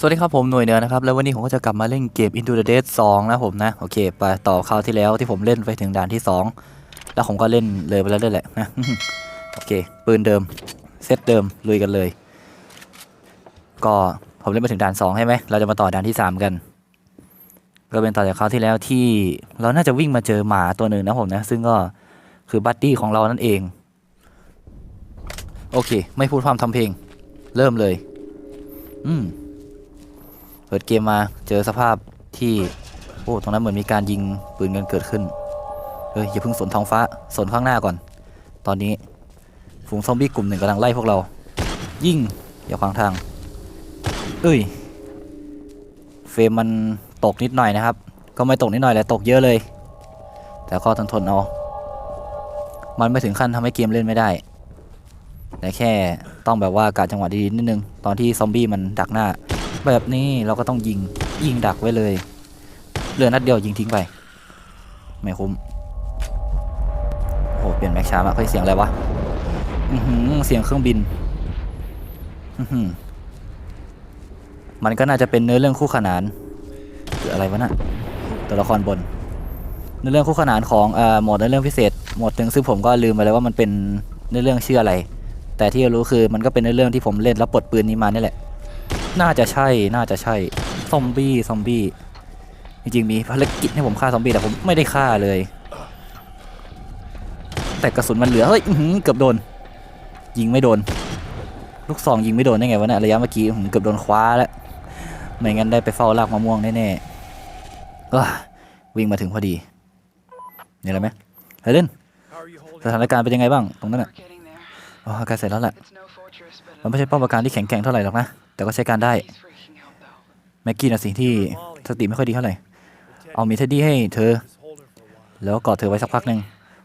สวัสดีครับผมหน่วยเนือนะครับ แล้ววันนี้ผมก็จะกลับมาเล่นเกม Into the Dead 2 นะผมนะ โอเค ไปต่อคราวที่แล้วที่ผมเล่นไปถึงด่านที่ 2 แล้วผมก็เล่นเลยไปแล้วด้วยแหละนะโอเค ปืนเดิม เซตเดิม ลุยกันเลย ก็ผมเล่นไปถึงด่าน 2 ใช่ไหม เราจะมาต่อด่านที่ 3 กัน ก็เป็นต่อจากคราวที่แล้วที่เราน่าจะวิ่งมาเจอหมาตัวหนึ่งนะผมนะ ซึ่งก็คือบัดดี้ของเรานั่นเอง โอเค ไม่พูดพร่ำทำเพลง เริ่มเลย อืม เปิดเกมมาเจอสภาพที่โอ้ตรงนั้นเหมือนมีการยิงปืนกันเกิดขึ้นเฮ้ยอย่าเพิ่งสนท้องฟ้าสนข้างหน้าก่อน ตอนนี้ฝูงซอมบี้กลุ่มหนึ่งกำลังไล่พวกเรา ยิงอย่าขวางทาง เอ้ย เฟรมมันตกนิดหน่อยนะครับ ก็ไม่ตกนิดหน่อยแหละตกเยอะเลย แต่ก็ทนทนเอามันไม่ถึงขั้นทำให้เกมเล่นไม่ได้ แต่แค่ต้องแบบว่ากะจังหวะดีๆนิดนึง ตอนที่ซอมบี้มันดักหน้า แบบนี้เราก็ต้องยิงยิงดักไว้เลยเหลือนัดเดียวยิงทิ้งไป ไม่คุ้มโอ้โหเปลี่ยนแม็กช้ามากเฮ้ยเสียงอะไรวะอือหือเสียงเครื่องบินอือหือมันก็น่าจะเป็นเนื้อเรื่องคู่ขนานหรืออะไรวะน่ะตัวละครบนเนื้อเรื่องคู่ขนานของเอ่อโหมดเนื้อเรื่องพิเศษหมดหนึ่งซึ่งผมก็ลืมไปแล้วว่ามันเป็นเนื้อเรื่องชื่ออะไร แต่ที่รู้คือมันก็เป็นเนื้อเรื่องที่ผมเล่นแล้วปลดปืนนี้มานี่แหละ น่าจะใช่ น่าจะใช่ ซอมบี้ ซอมบี้ จริงๆ มีภารกิจให้ผมฆ่าซอมบี้แต่ผมไม่ได้ฆ่าเลย แต่กระสุนมันเหลือ เฮ้ยเกือบโดน ยิงไม่โดน ลูกซองยิงไม่โดนได้ไงวะเนี่ยระยะเมื่อกี้อื้อหือเกือบโดนคว้าแล้ว ไม่งั้นได้ไปเฝ้าลากมะม่วงแน่ๆอ้าวิ่งมาถึงพอดี นี่อะไรไหมเฮเลนสถานการณ์เป็นยังไงบ้างตรงนั้นอะ อ๋อใกล้เสร็จแล้วแหละ It's no fortress, but มันไม่ใช่ป้อมปราการที่แข็งแกร่งเท่าไหร่หรอกนะ แต่ก็ใช้การได้ he's freaking out though. แม็กกี้นะสิที่สติไม่ค่อยดีเท่าไหร่ เอามีเทดดี้ให้เธอ แล้วก็กอดเธอไว้สักพักหนึ่ง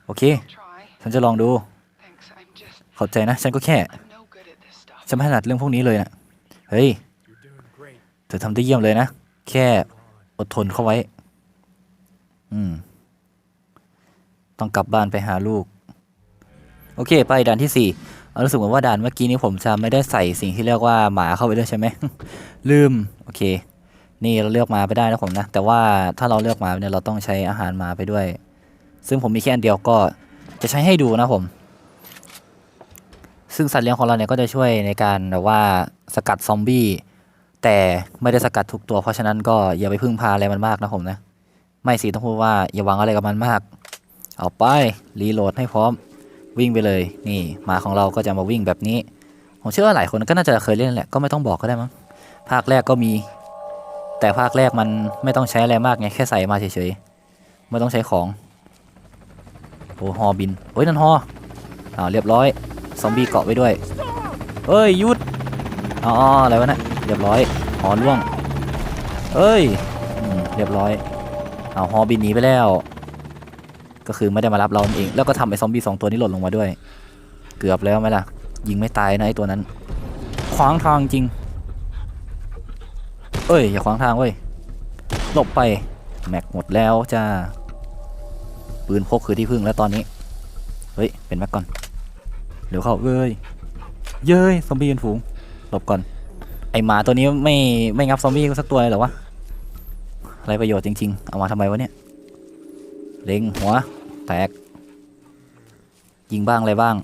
โอเค Try. ฉันจะลองดู Thanks. I'm just. ขอบใจนะ ฉันก็แค่ I'm no good at this stuff. ฉันไม่ถนัดเรื่องพวกนี้เลยนะเฮ้ย เธอทำได้เยี่ยมเลยนะ แค่อดทนเข้าไว้ อืม ต้องกลับบ้านไปหาลูก โอเค ไปด่านที่สี่เอา รู้สึกเหมือนว่าด่านเมื่อกี้นี้ผมจะไม่ได้ใส่สิ่งที่เรียกว่าหมาเข้าไปด้วยใช่ไหม ลืม โอเค นี่เราเลือกมาไปได้นะผมนะ แต่ว่าถ้าเราเลือกหมาเนี่ยเราต้องใช้อาหารหมาไปด้วย ซึ่งผมมีแค่อันเดียวก็จะใช้ให้ดูนะผม ซึ่งสัตว์เลี้ยงของเราเนี่ยก็จะช่วยในการแบบว่าสกัดซอมบี้ แต่ไม่ได้สกัดทุกตัว เพราะฉะนั้นก็อย่าไปพึ่งพาอะไรมันมากนะผมนะ ไม่สิต้องพูดว่าอย่าหวังอะไรกับมันมาก เอาไปรีโหลดให้พร้อม วิ่งไปเลย นี่หมาของเราก็จะมาวิ่งแบบนี้ ผมเชื่อว่าหลายคนก็น่าจะเคยเล่นแหละก็ไม่ต้องบอกก็ได้มั้งภาคแรกก็มี แต่ภาคแรกมันไม่ต้องใช้อะไรมากไงแค่ใส่มาเฉยๆไม่ต้องใช้ของโอ้ฮอบินเฮ้ยนั่นฮออ้าเรียบร้อยซอมบี้เกาะไว้ด้วยเฮ้ยหยุดอ๋ออะไรวะเนะเรียบร้อยหอล่วง เอ้ยเรียบร้อยเอาฮอบินหนีไปแล้ว ก็คือไม่ได้มารับเราเอง แล้วก็ทำไอ้ซอมบี้สองตัวนี้หล่นลงมาด้วย เกือบแล้วไหมล่ะ ยิงไม่ตายนะไอ้ตัวนั้น ขวางทางจริง เอ้ยอย่าขวางทางเว้ยหลบไปแม็กหมดแล้วจ้าปืนพกคือที่พึ่งแล้วตอนนี้เฮ้ยเป็นแม็กก่อนเดี๋ยวเข้าเอ้ยเย้ยซอมบี้ยืนฝูงหลบก่อน ไอหมาตัวนี้ไม่ไม่งับซอมบี้สักตัวเลยหรอวะไรประโยชน์จริง ๆ เอามาทำไมวะเนี่ย เล็งหัว แตก ยิงบ้างอะไรบ้าง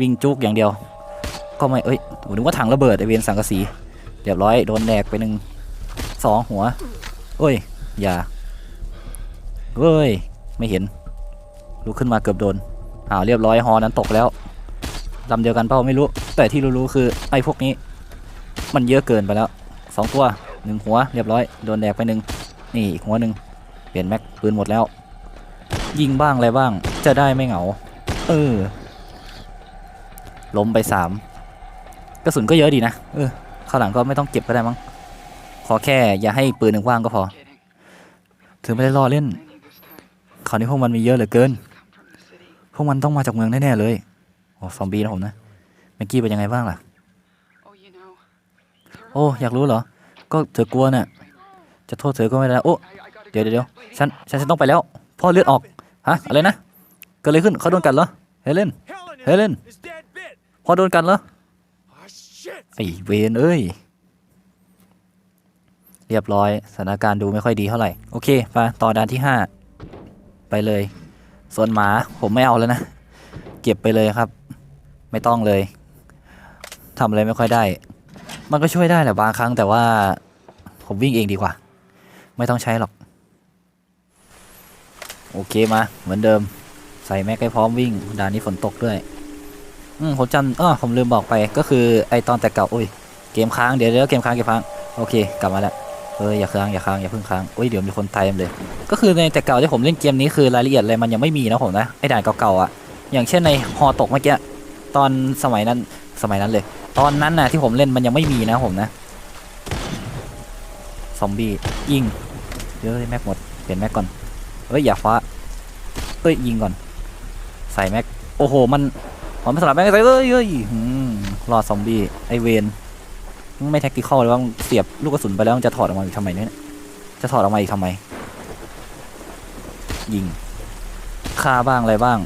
วิ่งจุกอย่างเดียว ก็ไม่ เอ้ยผมนึกว่าถังระเบิดไอเวนสังกะสีเรียบร้อยโดนแดกไปหนึ่งสองหัวเอ้ย อย่าเอ้ย ไม่เห็น ลุกขึ้นมาเกือบโดนอ้าวเรียบร้อยฮอนั้นตกแล้วลำเดียวกันเปล่าไม่รู้ แต่ที่รู้ๆคือไอ้พวกนี้ มันเยอะเกินไปแล้วสองตัวหนึ่งหัวเรียบร้อยโดนแดกไปหนึ่งนี่อีกหัวหนึ่ง เปลี่ยนแม็กปืนหมดแล้ว ยิงบ้างอะไรบ้าง จะได้ไม่เหงา เออ ล้มไปสามกระสุนก็เยอะดีนะ เออ ข้างหลังก็ไม่ต้องเก็บก็ได้มั้ง ขอแค่อย่าให้ปืนหนึ่งว่างก็พอ ถึงไม่ได้ล่อเล่นคราวนี้พวกมันมีเยอะเหลือเกิน พวกมันต้องมาจากเมืองแน่ๆเลยโอ้ซอมบี้นะผมนะเมื่อกี้เป็นยังไงบ้างล่ะ โอ้ อยากรู้เหรอ ก็เธอกลัวน่ะจะโทษเธอก็ไม่ได้ โอ้ เดี๋ยวเดี๋ยวฉันฉันฉันต้องไปแล้ว พ่อเลือดออก ฮะ อะไรนะ เกิดอะไรขึ้นเขาโดนกัดเหรอ เฮเลน Helen, Helen. is dead bit. พ่อโดนกัดเหรอ ไอเวนเอ้ย เรียบร้อย สถานการณ์ดูไม่ค่อยดีเท่าไหร่ โอเคไปต่อด่านที่ห้าไปเลย ส่วนหมาผมไม่เอาแล้วนะ เก็บไปเลยครับ ไม่ต้องเลยทำอะไรไม่ค่อยได้ มันก็ช่วยได้แหละบางครั้งแต่ว่าผมวิ่งเองดีกว่า ไม่ต้องใช้หรอก โอเคมาเหมือนเดิม ใส่แม็กให้พร้อมวิ่งด่านนี้ฝนตกด้วย อืมผมจำเออผมลืมบอกไปก็คือไอตอนแต่เก่าอุ้ยเกมค้างเดี๋ยวเดี๋ยวเกมค้างเกมค้างโอเคกลับมาแล้วเอออย่าค้างอย่าค้างอย่าเพิ่งค้างอุ้ยเดี๋ยวมีคนตายเต็มเลย ก็คือในแต่เก่าที่ผมเล่นเกมนี้คือรายละเอียดอะไรมันยังไม่มีนะผมนะไอด่านเก่าๆอะอย่างเช่นในฮอตกเมื่อกี้ตอนสมัยนั้นสมัยนั้นเลย ตอนนั้นน่ะที่ผมเล่นมันยังไม่มีนะผมนะซอมบี้ยิงเดี๋ยวแม็กหมดเปลี่ยนแม็กก่อน เฮ้ยอย่าฟ้าเอ้ยยิงก่อน ใส่แม็ก โอ้โห มันผมไม่สลับแม็กใส่เอ้ยเอ้ยหืมรอดซอมบี้ไอเวนไม่แท็กติคอลเลยว่ามึงเสียบลูกกระสุนไปแล้วมึงจะถอดออกมาอีกทำไมเนี่ยจะถอดออกมาอีกทำไม ยิงฆ่าบ้างอะไรบ้าง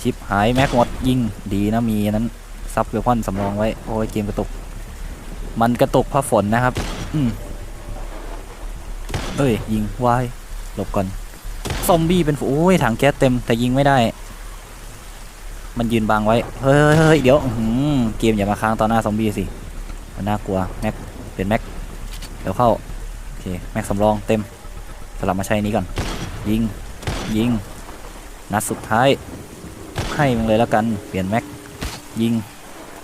ชิปหายแม็กหมดยิงดีนะมีนนั้นซับเวพอนสำรองไว้ โอ้ยเกมกระตุก มันกระตุกเพราะฝนนะครับ อืมเอ้ยยิงวายหลบก่อน ซอมบี้เป็นฝูโอ้ยถังแก๊สเต็มแต่ยิงไม่ได้ มันยืนบังไว้ เฮ้ยเฮ้ยเดี๋ยวเกมอย่ามาค้างต่อหน้าซอมบี้สิ มันน่ากลัว แม็กเปลี่ยนแม็ก เดี๋ยวเข้า โอเค แม็กสำรองเต็ม สลับมาใช้นี้ก่อน ยิง ยิง นัดสุดท้าย ให้มึงเลยแล้วกัน เปลี่ยนแม็ก ยิง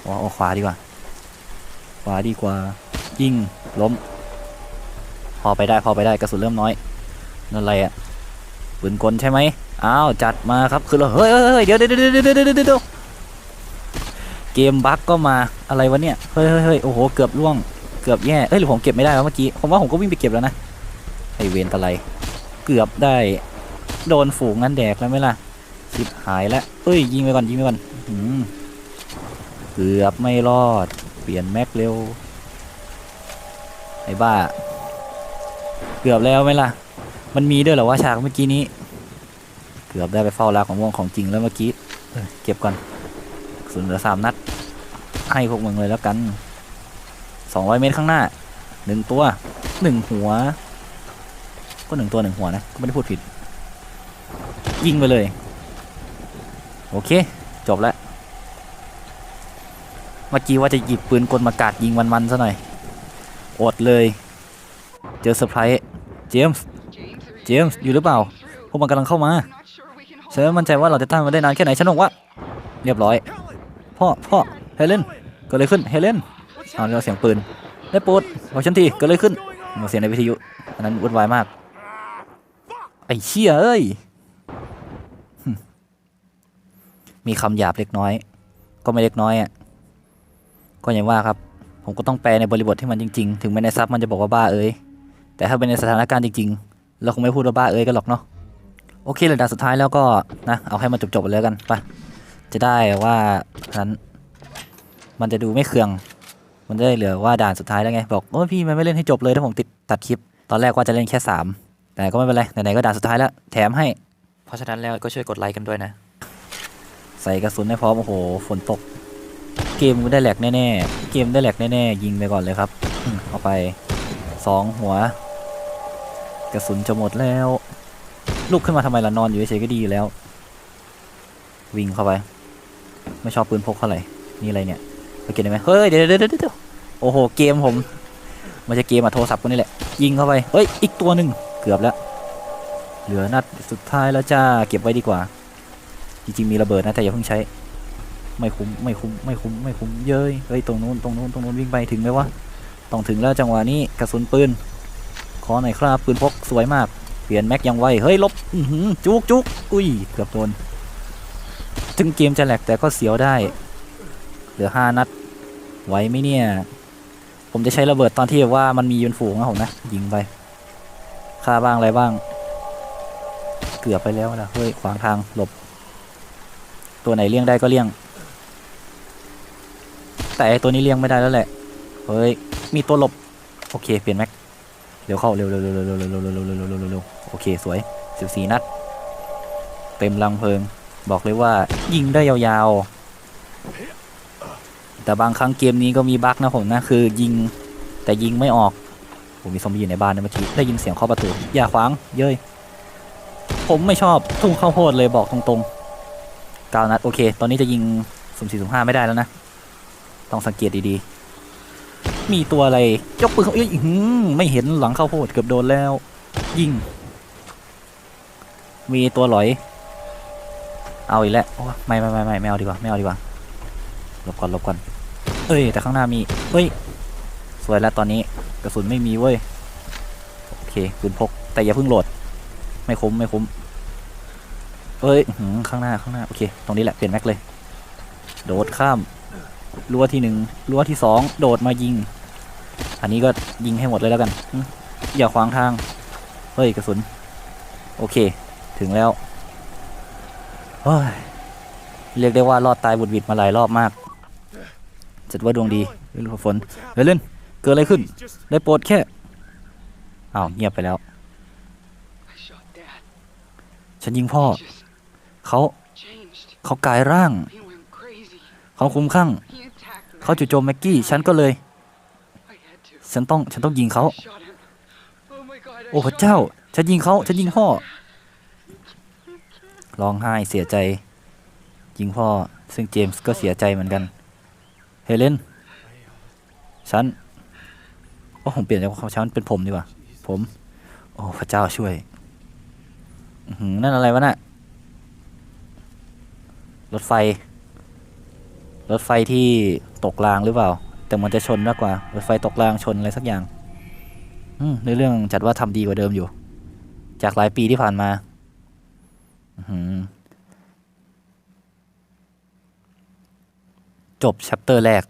อ๋อเอาขวาดีกว่า ขวาดีกว่า ยิง ล้ม พอไปได้ พอไปได้ กระสุนเริ่มน้อยนั่นอะไรอะ ปืนกลใช่ไหมอ้าวจัดมาครับคือเราเฮ้ยเฮ้ยเฮ้ยเดี๋ยวเดี๋ยวเดี๋ยวเดี๋ยวเดี๋ยวเดี๋ยวเกมบั๊กก็มาอะไรวะเนี่ยเฮ้ยเฮ้ยเฮ้ยโอ้โหเกือบล่วงเกือบแย่เอ้ยหรือผมเก็บไม่ได้แล้วเมื่อกี้ผมว่าผมก็วิ่งไปเก็บแล้วนะไอเวนตะไลเกือบได้โดนฝูงงั้นแดกแล้วไหมล่ะชิบหายแล้วเอ้ยยิงไปก่อนยิงไปก่อนอืมเกือบไม่รอด เปลี่ยนแม็กเร็วไอ้บ้า เกือบแล้วไหมล่ะ มันมีด้วยเหรอว่าฉากเมื่อกี้นี้ เกือบได้ไปเฝ้ารักของม่วงของจริงแล้วเมื่อกี้เก็บก่อนกระสุนเหลือสามนัด ให้พวกมึงเลยแล้วกันสองร้อยเมตรข้างหน้าหนึ่งตัวหนึ่งหัว ก็หนึ่งตัวหนึ่งหัวนะก็ไม่ได้พูดผิด ยิงไปเลย โอเค จบแล้วเมื่อกี้ว่าจะหยิบปืนกลมากาดยิงมันๆซะหน่อยอดเลย เจอเซอร์ไพรส์เจมส์ James, are you James, sure อยู่หรือเปล่า พวกมันกำลังเข้ามา I'm not sure we can hold ฉันไม่มั่นใจว่าเราจะต้านมันได้นานแค่ไหนฉันบอกว่า เรียบร้อย พ่อพ่อเฮเลนเกิดอะไรขึ้นเฮเลนเอาเราเสียงปืนได้โปรดบอกฉันทีเกิดอะไรขึ้นเราเสียงในวิทยุอันนั้นวุ่นวายมาก ไอ้เชี่ยเอ้ยหึมีคำหยาบเล็กน้อย ก็ไม่เล็กน้อยอะก็อย่างว่าครับ ผมก็ต้องแปลในบริบทที่มันจริง ๆ ถึงแม้ในซับมันจะบอกว่าบ้าเอ้ยแต่ถ้าเป็นในสถานการณ์จริง ๆ เราคงไม่พูดว่าบ้าเอ้ยกันหรอกเนาะโอเคเลยด่านสุดท้ายแล้วก็นะเอาให้มันจบๆไปเลยกันไปจะได้ว่านั้นมันจะดูไม่เคือง มันได้เหลือว่าด่านสุดท้ายแล้วไง บอกโอ้พี่มันไม่เล่นให้จบเลยถ้าผมติดตัดคลิป ตอนแรกว่าจะเล่นแค่สามแต่ก็ไม่เป็นไรไหนๆก็ด่านสุดท้ายแล้วแถมให้ เพราะฉะนั้นแล้วก็ช่วยกดไลค์กันด้วยนะ ใส่กระสุนให้พร้อมโอ้โหฝนตก เกมได้แหลกแน่ๆเกมได้แหลกแน่ๆยิงไปก่อนเลยครับเอาไปสองหัว กระสุนจะหมดแล้ว ลุกขึ้นมาทำไมล่ะนอนอยู่เฉยๆก็ดีอยู่แล้ว วิ่งเข้าไป ไม่ชอบปืนพกเท่าไหร่ นี่อะไรเนี่ยไปเก็บได้ไหมเฮ้ยเดี๋ยวเดี๋ยวเดี๋ยวโอ้โหเกมผมมันจะเกมอะโทรศัพท์ก็นี่แหละ ยิงเข้าไปเฮ้ยอีกตัวหนึ่งเกือบแล้ว เหลือนัดสุดท้ายแล้วจ้าเก็บไว้ดีกว่า จริงๆมีระเบิดนะแต่อย่าเพิ่งใช้ ไม่คุ้มไม่คุ้มไม่คุ้มไม่คุ้มเย้ยเฮ้ยตรงนู้นตรงนู้นตรงนู้นวิ่งไปถึงไหมวะต้องถึงแล้วจังหวะนี้กระสุนปืน ขอหน่อยครับปืนพกสวยมาก เปลี่ยนแม็กยังไว เฮ้ยลบจุกจุกอุ้ย เกือบโดน ถึงเกมจะแหลกแต่ก็เสียวได้ เหลือห้านัด ไวไหมเนี่ย ผมจะใช้ระเบิดตอนที่แบบว่ามันมียนฝูงนะผมนะ ยิงไปฆ่าบ้างอะไรบ้าง เกือบไปแล้วนะเฮ้ยขวางทางหลบ ตัวไหนเลี่ยงได้ก็เลี่ยง แต่ตัวนี้เลี่ยงไม่ได้แล้วแหละ เฮ้ย มีตัวหลบ โอเค เปลี่ยนแม็ก เร็วเข้าเร็วเร็วเร็วเร็วเร็วเร็วเร็วเร็วเร็วเร็วเร็วเร็วโอเคสวยสิบสี่นัด เต็มลังเพลิง บอกเลยว่ายิงได้ยาวๆ แต่บางครั้งเกมนี้ก็มีบั๊กนะผมนะคือยิงแต่ยิงไม่ออกผมมีซอมบี้อยู่ในบ้านนะเมื่อกี้ได้ยินเสียงเคาะประตูอย่าขวางเย้ยผมไม่ชอบทุ่งข้าวโพดเลยบอกตรงๆกาวนัดโอเค ตอนนี้จะยิงสุ่มสี่สุ่มห้าไม่ได้แล้วนะ ต้องสังเกตดีๆ มีตัวอะไรยกปืนเขาเอ้ยไม่เห็นหลังข้าวโพดเกือบโดนแล้ว ยิง มีตัวหลอย เอาอีกแล้วไม่ไม่ไม่ไม่ไม่เอาดีกว่าไม่เอาดีกว่าหลบก่อนหลบก่อนเอ้ย แต่ข้างหน้ามีเฮ้ย สวยแล้วตอนนี้กระสุนไม่มีเว้ยโอเคปืนพก แต่อย่าเพิ่งโหลด ไม่คุ้มไม่คุ้มเอ้ยข้างหน้าข้างหน้าโอเค ตรงนี้แหละเปลี่ยนแม็กเลย โดดข้ามรั้วที่หนึ่งรั้วที่สองโดดมายิง อันนี้ก็ยิงให้หมดเลยแล้วกัน อย่าขวางทาง เฮ้ยกระสุน โอเค ถึงแล้วเฮ้ยเรียกได้ว่ารอดตายบุดหวิดมาหลายรอบมากจัดว่าดวงดีเรื่อฝนเฮ้ยเล่นเกิดอะไรขึ้น ได้โปรดแค่อ้าวเงียบไปแล้ว ฉันยิงพ่อ เขาเขากลายร่าง เขาคุ้มข้าง เขาจู่โจมแม็กกี้ ฉันก็เลย ฉันต้อง ฉันต้องยิงเขา I shot him. Oh my god. I โอ้พระ shot เจ้า him. ฉันยิงเขา ฉันยิงพ่อ ร้องไห้เสียใจ ยิงพ่อ ซึ่งเจมส์ก็เสียใจเหมือนกัน เฮเลน ฉัน โอ้ผมเปลี่ยนจากเขาฉันเป็นผมดีกว่า ผม โอ้พระเจ้าช่วยอื้อหือนั่นอะไรวะน่ะ รถไฟ รถไฟที่ตกรางหรือเปล่า แต่มันจะชนมากกว่ารถไฟตกรางชนอะไรสักอย่าง อืมในเรื่องจัดว่าทำดีกว่าเดิมอยู่ จากหลายปีที่ผ่านมา อืจบชัปเตอร์แรก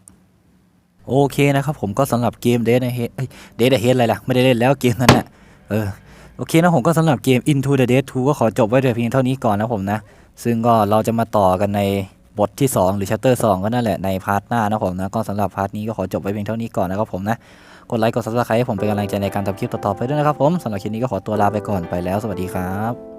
โอเคนะครับผมก็สำหรับเกม Dead Ahead เอ้ย Dead Ahead อะไรล่ะ ไม่ได้เล่นแล้วเกมนั้นน่ะเออโอเคนะผมก็สำหรับเกม Into the Dead 2 ก็ขอจบไว้แต่เพียงเท่านี้ก่อนนะผมนะ ซึ่งก็เราจะมาต่อกันใน บทที่ 2 หรือชัตเตอร์2ก็นั่นแหละในพาร์ทหน้านะผมนะก็สำหรับพาร์ทนี้ก็ขอจบไว้เพียงเท่านี้ก่อนนะครับผมนะกดไลค์กดซับสไครต์ให้ผมเป็นกำลังใจในการทำคลิปต่อๆไปด้วยนะครับผมสำหรับคลิปนี้ก็ขอตัวลาไปก่อนไปแล้วสวัสดีครับ